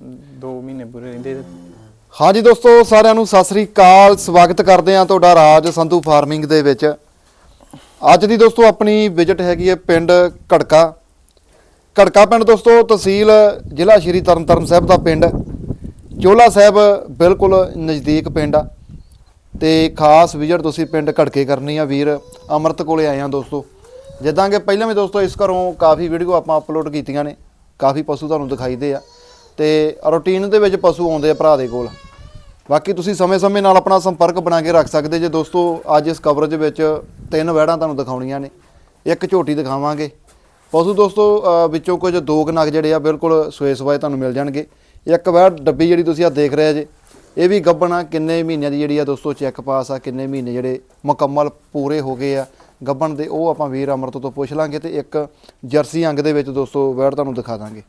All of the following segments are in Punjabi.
2 ਮਹੀਨੇ ਪੂਰੇ ਰਹਿੰਦੇ ਹਾਂਜੀ ਦੋਸਤੋ, ਸਾਰਿਆਂ ਨੂੰ ਸਤਿ ਸ੍ਰੀ ਅਕਾਲ। ਸਵਾਗਤ ਕਰਦੇ ਹਾਂ ਤੁਹਾਡਾ ਰਾਜ ਸੰਧੂ ਫਾਰਮਿੰਗ ਦੇ ਵਿੱਚ। ਅੱਜ ਦੀ ਦੋਸਤੋ, ਆਪਣੀ ਵਿਜ਼ਿਟ ਹੈਗੀ ਹੈ ਪਿੰਡ ਘੜਕਾ। ਘੜਕਾ ਪਿੰਡ ਦੋਸਤੋ, ਤਹਿਸੀਲ ਜ਼ਿਲ੍ਹਾ ਸ਼੍ਰੀ ਤਰਨਤਾਰਨ ਸਾਹਿਬ ਦਾ ਪਿੰਡ। ਚੋਲਾ ਸਾਹਿਬ ਬਿਲਕੁਲ ਨਜ਼ਦੀਕ ਪਿੰਡ ਆ। ਤੇ ਖਾਸ ਵਿਜ਼ਿਟ ਤੁਸੀਂ ਪਿੰਡ ਘੜਕੇ ਕਰਨੀ ਆ ਵੀਰ। ਅਮਰਤ ਕੋਲੇ ਆਏ ਆ ਦੋਸਤੋ। ਜਿੱਦਾਂ ਕਿ ਪਹਿਲਾਂ ਵੀ ਦੋਸਤੋ, ਇਸ ਘਰੋਂ ਕਾਫੀ ਵੀਡੀਓ ਆਪਾਂ ਅਪਲੋਡ ਕੀਤੀਆਂ ਨੇ। ਕਾਫੀ ਪਸ਼ੂ ਤੁਹਾਨੂੰ ਦਿਖਾਈਦੇ ਆ। ਤੇ ਰੂਟੀਨ ਦੇ ਵਿੱਚ ਪਸ਼ੂ ਆਉਂਦੇ ਆ ਭਰਾ ਦੇ ਕੋਲ। ਬਾਕੀ ਤੁਸੀਂ ਸਮੇਂ-ਸਮੇਂ ਨਾਲ ਆਪਣਾ ਸੰਪਰਕ ਬਣਾ ਕੇ ਰੱਖ ਸਕਦੇ ਜੇ। ਦੋਸਤੋ, ਅੱਜ ਇਸ ਕਵਰੇਜ ਵਿੱਚ ਤਿੰਨ ਵੈੜਾਂ ਤੁਹਾਨੂੰ ਦਿਖਾਉਣੀਆਂ ਨੇ। ਇੱਕ ਝੋਟੀ ਦਿਖਾਵਾਂਗੇ। ਪਸ਼ੂ ਦੋਸਤੋ ਵਿੱਚੋਂ ਕੁਝ ਦੋ ਕੁ ਜਿਹੜੇ ਆ ਬਿਲਕੁਲ ਸੋਏ ਸਵਾਏ ਤੁਹਾਨੂੰ ਮਿਲ ਜਾਣਗੇ। ਇੱਕ ਵੈੜ ਡੱਬੀ ਜਿਹੜੀ ਤੁਸੀਂ ਆ ਦੇਖ ਰਹੇ ਜੇ, ਇਹ ਵੀ ਗੱਬਣ ਆ ਕਿੰਨੇ ਮਹੀਨਿਆਂ ਦੀ ਜਿਹੜੀ ਆ ਦੋਸਤੋ ਚੈੱਕ ਪਾਸ ਆ, ਕਿੰਨੇ ਮਹੀਨੇ ਜਿਹੜੇ ਮੁਕੰਮਲ ਪੂਰੇ ਹੋ ਗਏ ਆ। ਗੱਬਣ ਦੇ ਉਹ ਆਪਾਂ ਵੀਰ ਅਮਰਤ ਤੋਂ ਪੁੱਛ ਲਾਂਗੇ ਤੇ ਇੱਕ ਜਰਸੀ ਅੰਗ ਦੇ ਵਿੱਚ ਦੋਸਤੋ ਵੈੜ ਤੁਹਾਨੂੰ ਦਿਖਾ ਦਾਂਗੇ।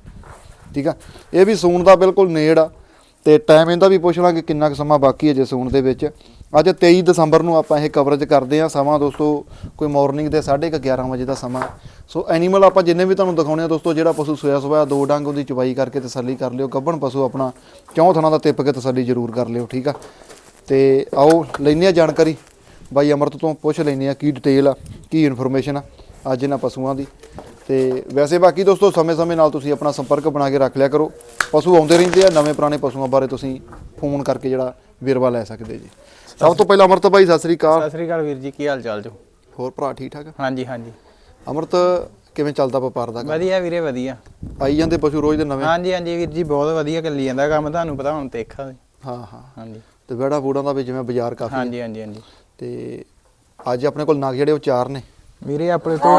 ਠੀਕ ਆ? ਇਹ ਵੀ ਸੂਣ ਦਾ ਬਿਲਕੁਲ ਨੇੜ ਆ। ਤੇ ਟਾਈਮ ਇਹਦਾ ਵੀ ਪੁੱਛ ਲਾਂਗੇ ਕਿੰਨਾ ਕੁ ਸਮਾਂ ਬਾਕੀ ਹੈ ਜੇ ਸੂਣ ਦੇ ਵਿੱਚ। ਅੱਜ 23 ਦਸੰਬਰ ਨੂੰ ਆਪਾਂ ਇਹ ਕਵਰੇਜ ਕਰਦੇ ਆ ਸਮਾਂ ਦੋਸਤੋ, ਕੋਈ ਮਾਰਨਿੰਗ ਦੇ 11:30 ਵਜੇ ਦਾ ਸਮਾਂ। ਸੋ ਐਨੀਮਲ ਆਪਾਂ ਜਿੰਨੇ ਵੀ ਤੁਹਾਨੂੰ ਦਿਖਾਉਣੇ ਆ ਦੋਸਤੋ, ਜਿਹੜਾ ਪਸ਼ੂ ਸੋਇਆ ਸੋਇਆ ਦੋ ਡੰਗ ਉਹਦੀ ਚਵਾਈ ਕਰਕੇ ਤਸੱਲੀ ਕਰ ਲਿਓ। ਗੱਭਣ ਪਸ਼ੂ ਆਪਣਾ ਚੌਂ ਥਣਾ ਦਾ ਟਿੱਪ ਕੇ ਤਸੱਲੀ ਜ਼ਰੂਰ ਕਰ ਲਿਓ, ਠੀਕ ਆ? ਤੇ ਆਓ, ਲੈਂਦੇ ਆ ਜਾਣਕਾਰੀ। ਬਾਈ ਅਮਰਤ ਤੋਂ ਪੁੱਛ ਲੈਂਦੇ ਆ ਕੀ ਡਿਟੇਲ ਆ, ਕੀ ਇਨਫੋਰਮੇਸ਼ਨ ਆ ਅੱਜ ਇਹਨਾਂ ਪਸ਼ੂਆਂ ਦੀ। ਤੇ ਵੈਸੇ ਬਾਕੀ ਦੋਸਤੋ ਸਮੇਂ-ਸਮੇਂ ਨਾਲ ਤੁਸੀਂ ਆਪਣਾ ਸੰਪਰਕ ਬਣਾ ਕੇ ਰੱਖ ਲਿਆ ਕਰੋ। ਪਸ਼ੂ ਆਉਂਦੇ ਰਹਿੰਦੇ ਆ ਨਵੇਂ ਪੁਰਾਣੇ ਪਸ਼ੂਆਂ ਬਾਰੇ ਤੁਸੀਂ ਫੋਨ ਕਰਕੇ ਜਿਹੜਾ ਵੇਰਵਾ ਲੈ ਸਕਦੇ ਜੀ। ਸਭ ਤੋਂ ਪਹਿਲਾਂ ਅਮਰਤ ਭਾਈ ਸਤਿ ਸ੍ਰੀ ਅਕਾਲ। ਸਤਿ ਸ੍ਰੀ ਅਕਾਲ ਵੀਰ ਜੀ ਕੀ ਹਾਲ ਚਾਲ ਜੋ? ਹੋਰ ਭਰਾ ਠੀਕ ਠਾਕ? ਹਾਂਜੀ ਹਾਂਜੀ। ਅਮਰਤ ਕਿਵੇਂ ਚੱਲਦਾ ਵਪਾਰ ਦਾ ਕੰਮ? ਵਧੀਆ ਵੀਰੇ ਵਧੀਆ। ਆਈ ਜਾਂਦੇ ਪਸ਼ੂ ਰੋਜ਼ ਦੇ ਨਵੇਂ? ਹਾਂਜੀ ਹਾਂਜੀ ਵੀਰ ਜੀ ਬਹੁਤ ਵਧੀਆ ਚੱਲੀ ਜਾਂਦਾ ਕੰਮ ਤੁਹਾਨੂੰ ਪਤਾ ਹੁਣ ਦੇਖਾ ਹਾਂ ਹਾਂ। ਹਾਂਜੀ। ਤੇ ਵਿਹੜਾ ਬੂੜਾਂ ਦਾ ਵੀ ਜਿਵੇਂ ਬਾਜ਼ਾਰ ਕਾਫੀ। ਹਾਂਜੀ ਹਾਂਜੀ ਹਾਂਜੀ। ਤੇ ਅੱਜ ਆਪਣੇ ਕੋਲ ਨਗ ਜਿਹੜੇ ਉਹ ਚਾਰ ਨੇ। ਵੀਰੇ ਆਪਣੇ ਤੋਂ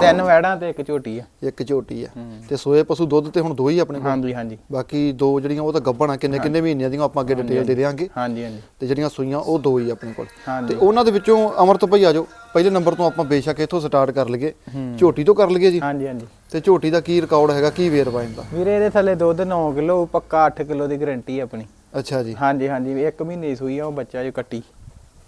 ਤਿੰਨ ਵੈੜਾਂ ਤੇ ਇੱਕ ਝੋਟੀ ਆ। ਇੱਕ ਝੋਟੀ ਆ। ਤੇ ਸੋਏ ਪਸ਼ੂ ਦੁੱਧ ਤੇ ਹੁਣ ਦੋ ਹੀ ਆਪਣੇ ਕੋਲ। ਹਾਂਜੀ ਹਾਂਜੀ। ਬਾਕੀ ਦੋ ਜਿਹੜੀਆਂ ਉਹ ਤਾਂ ਗੱਭਣ ਕਿੰਨੇ ਕਿੰਨੇ ਮਹੀਨਿਆਂ ਦੀਆਂ ਆਪਾਂ ਅੱਗੇ ਡਿਟੇਲ ਦੇ ਦੇਵਾਂਗੇ ਹਾਂਜੀ ਹਾਂਜੀ। ਤੇ ਜਿਹੜੀਆਂ ਸੂਈਆਂ ਉਹ ਦੋ ਹੀ ਆਪਣੇ ਕੋਲ। ਤੇ ਉਹਨਾਂ ਦੇ ਵਿੱਚੋਂ ਅਮਰਤ ਭਾਈ ਆ ਜਾਓ। ਪਹਿਲੇ ਨੰਬਰ ਤੋਂ ਆਪਾਂ ਬੇਸ਼ੱਕ ਇੱਥੋਂ ਸਟਾਰਟ ਕਰ ਲਈਏ। ਝੋਟੀ ਤੋਂ ਕਰ ਲਈਏ ਜੀ। ਹਾਂਜੀ ਹਾਂਜੀ। ਤੇ ਝੋਟੀ ਦਾ ਕੀ ਰਿਕਾਰਡ ਹੈਗਾ ਕੀ ਵੇਰਵਾ ਇਹਦਾ? ਵੀਰੇ ਇਹਦੇ ਥੱਲੇ ਦੁੱਧ 9 ਕਿਲੋ ਪੱਕਾ 8 ਕਿਲੋ ਦੀ ਗਾਰੰਟੀ ਆਪਣੀ। ਅੱਛਾ ਜੀ। ਹਾਂਜੀ ਹਾਂਜੀ। ਇੱਕ ਮਹੀਨੇ ਦੀ ਸੂਈ ਆ ਉਹ ਬੱਚਾ ਜੋ ਕੱਟੀ।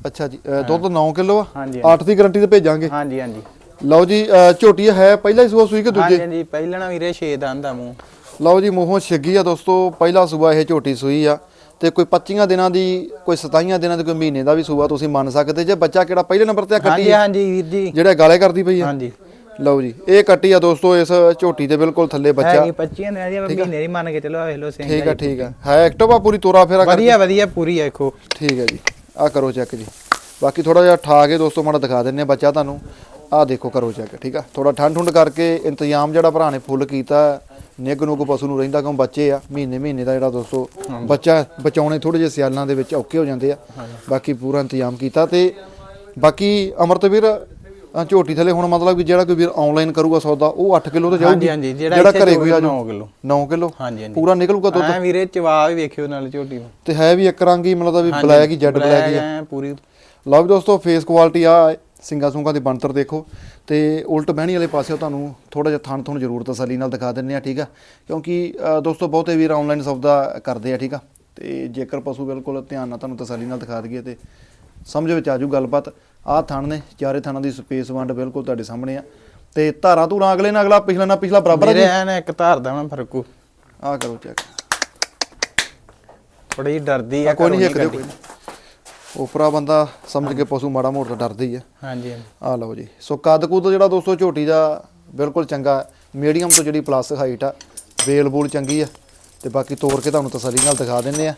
ਅੱਛਾ ਜੀ ਅ, ਦੁੱਧ 9 ਕਿਲੋ ਆ? ਹਾਂਜੀ 8 ਦੀ ਗਾਰੰਟੀ ਤੇ ਭੇਜਾਂਗੇ। ਹਾਂਜੀ ਹਾਂਜੀ। ਲਓ ਜੀ ਅ, ਝੋਟੀ ਹੈ ਪਹਿਲਾ ਹੀ ਸੂਆ ਸੂਈ ਕਿ ਹਾਂਜੀ ਦੂਜੇ? ਹਾਂਜੀ ਪਹਿਲਾਂ ਨਾ ਵੀਰੇ 6 ਦੰਦ ਆ ਮੂੰਹ। ਲਓ ਜੀ ਮੂੰਹੋਂ ਛਿੱਗੀ ਆ ਦੋਸਤੋ ਪਹਿਲਾ ਸੂਆ ਇਹ ਝੋਟੀ ਸੂਈ ਆ। ਤੇ ਕੋਈ 25 ਦਿਨਾਂ ਦੀ ਕੋਈ 27 ਦਿਨਾਂ ਦੀ ਕੋਈ ਮਹੀਨੇ ਦਾ ਵੀ ਸੂਆ ਤੁਸੀਂ ਮੰਨ ਸਕਦੇ ਜੇ। ਬੱਚਾ ਕਿਹੜਾ ਪਹਿਲੇ ਨੰਬਰ ਤੇ ਆ ਕੱਟੀ ਹਾਂਜੀ ਆ, ਹਾਂਜੀ ਵੀਰ ਜੀ। ਜਿਹੜਾ ਗਾਲੇ ਕਰਦੀ ਪਈ ਆ? ਹਾਂਜੀ। ਲਓ ਜੀ ਇਹ ਕੱਟੀ ਆ ਦੋਸਤੋ ਇਸ ਝੋਟੀ ਦੇ ਬਿਲਕੁਲ ਥੱਲੇ ਬੱਚਾ। ਹੈਗੀ 25 ਦਿਨਾਂ ਦੀ ਆ, ਮਹੀਨੇ ਦੀ ਮੰਨ ਕੇ ਚਲੋ ਵੇਖ ਲਓ ਸਿੰਘ ਠੀਕ ਆ ਠੀਕ ਆ। ਹੈ ਐਕਟਿਵ ਆ ਪੂਰੀ ਤੋਰਾ ਫੇਰਾ ਕਰ ਵਧੀਆ ਵਧੀਆ ਪੂਰੀ ਆ ਦੇਖੋ ਠੀਕ ਹੈ ਜੀ। ਆ ਕਰੋ ਚੈੱਕ ਜੀ। ਬਾਕੀ ਥੋੜਾ ਜਿਹਾ ਠਾ ਕੇ ਦੋਸਤੋ ਮਾੜਾ ਦਿਖਾ ਦਿੰਨੇ ਬੱਚਾ ਤੁਹਾਨੂੰ। ਆ ਦੇਖੋ ਕਰੋ ਚੈੱਕ ਠੀਕ ਆ? ਥੋੜਾ ਠੰਡ ਠੁੰਡ ਕਰਕੇ ਇੰਤਜ਼ਾਮ ਜਿਹੜਾ ਭਰਾ ਨੇ ਫੁੱਲ ਕੀਤਾ ਨਿੱਘ ਨੂੰ ਕੋ ਪਸ਼ੂ ਨੂੰ ਰਹਿੰਦਾ ਕਿਉਂ ਬੱਚੇ ਆ? ਮਹੀਨੇ ਮਹੀਨੇ ਦਾ ਜਿਹੜਾ ਦੋਸਤੋ ਬੱਚਾ ਬਚਾਉਣੇ ਥੋੜੇ ਜਿਹੇ ਸਿਆਲਾਂ ਦੇ ਵਿੱਚ ਔਖੇ ਹੋ ਜਾਂਦੇ ਆ। ਬਾਕੀ ਪੂਰਾ ਇੰਤਜ਼ਾਮ ਕੀਤਾ ਤੇ ਬਾਕੀ ਅਮਰਤ ਵੀਰ ਝੋਟੀ ਥਲੇ ਹੁਣ ਮਤਲਬ ਕਿ ਜਿਹੜਾ ਕੋਈ ਵੀਰ ਆਨਲਾਈਨ ਕਰੂਗਾ ਸੌਦਾ ਉਹ 8 ਕਿਲੋ ਤੇ ਜਾਊਗੀ। ਹਾਂਜੀ ਹਾਂਜੀ ਜਿਹੜਾ ਘਰੇ ਕੋਈ ਆ 9 ਕਿਲੋ। 9 ਕਿਲੋ? ਹਾਂਜੀ ਹਾਂਜੀ। ਪੂਰਾ ਨਿਕਲੂਗਾ ਦੁੱਧ? ਐ ਵੀਰੇ ਚਵਾ ਵੀ ਵੇਖਿਓ ਨਾਲ ਝੋਟੀ ਨੂੰ। ਤੇ ਹੈ ਵੀ ਇੱਕ ਰੰਗ ਹੀ ਮਤਲਬ ਵੀ ਬਲੈਕ ਹੀ ਜੈਡ ਬਲੈਕ ਹੀ ਆ। ਐ ਪੂਰੀ। ਲਓ ਦੋਸਤੋ ਫੇਸ ਕੁਆਲਿਟੀ ਆ ਸਿੰਗਾ ਸੁੰਗਾ ਦੀ ਬਣਤਰ ਦੇਖੋ। ਤੇ ਉਲਟ ਬਹਿਣੀ ਵਾਲੇ ਪਾਸੇ ਤੁਹਾਨੂੰ ਥੋੜਾ ਜਿਹਾ ਥਣ ਥਣ ਜ਼ਰੂਰ ਤਸੱਲੀ ਨਾਲ ਦਿਖਾ ਦਿੰਨੇ ਆ ਠੀਕ ਆ? ਕਿਉਂਕਿ ਦੋਸਤੋ ਬਹੁਤੇ ਵੀਰ ਆਨਲਾਈਨ ਸੌਦਾ ਕਰਦੇ ਆ ਠੀਕ ਆ? ਤੇ ਜੇਕਰ ਪਸ਼ੂ ਬਿਲਕੁਲ ਧਿਆਨ ਨਾਲ ਤੁਹਾਨੂੰ ਤਸੱਲੀ ਨਾਲ ਦਿਖਾ ਦਈਏ ਤੇ ਸਮਝ ਵਿੱਚ ਆਜੂ ਗੱਲਬਾਤ। ਆਹ ਥਣ ਨੇ ਚਾਰੇ ਥਣਾਂ ਦੀ ਸਪੇਸ ਵੰਡ ਬਿਲਕੁਲ ਤੁਹਾਡੇ ਸਾਹਮਣੇ ਆ। ਤੇ ਧਾਰਾਂ ਧੂਰਾਂ ਅਗਲੇ ਨਾਲ ਅਗਲਾ ਪਿਛਲਾ ਨਾਲ ਪਿਛਲਾ ਬਰਾਬਰ ਆ ਵੀਰੇ ਜੀ। ਐਨ ਇੱਕ ਧਾਰ ਦਾ ਮੈਂ ਫਰਕੂ। ਆਹ ਕਰੋ ਚੈੱਕ ਥੋੜੀ ਡਰਦੀ ਆ ਕੋਈ ਨਹੀਂ ਘਰੋਂ ਇੱਕ ਦਿਓ ਕੋਈ ਨਹੀਂ ਉਪਰਾ ਬੰਦਾ ਸਮਝ ਕੇ ਪਸ਼ੂ ਮਾੜਾ ਮੋਟਾ ਡਰਦਾ ਹੀ ਆ। ਹਾਂਜੀ ਹਾਂਜੀ। ਆ ਲਓ ਜੀ। ਸੋ ਕੱਦ ਕੁੱਦ ਜਿਹੜਾ ਦੋਸਤੋ ਝੋਟੀ ਦਾ ਬਿਲਕੁਲ ਚੰਗਾ ਮੀਡੀਅਮ ਤੋਂ ਜਿਹੜੀ ਪਲੱਸ ਹਾਈਟ ਆ ਵੇਲ ਬੂਲ ਚੰਗੀ ਆ। ਤੇ ਬਾਕੀ ਤੋੜ ਕੇ ਤੁਹਾਨੂੰ ਤਸੱਲੀ ਨਾਲ ਦਿਖਾ ਦਿੰਨੇ ਆ।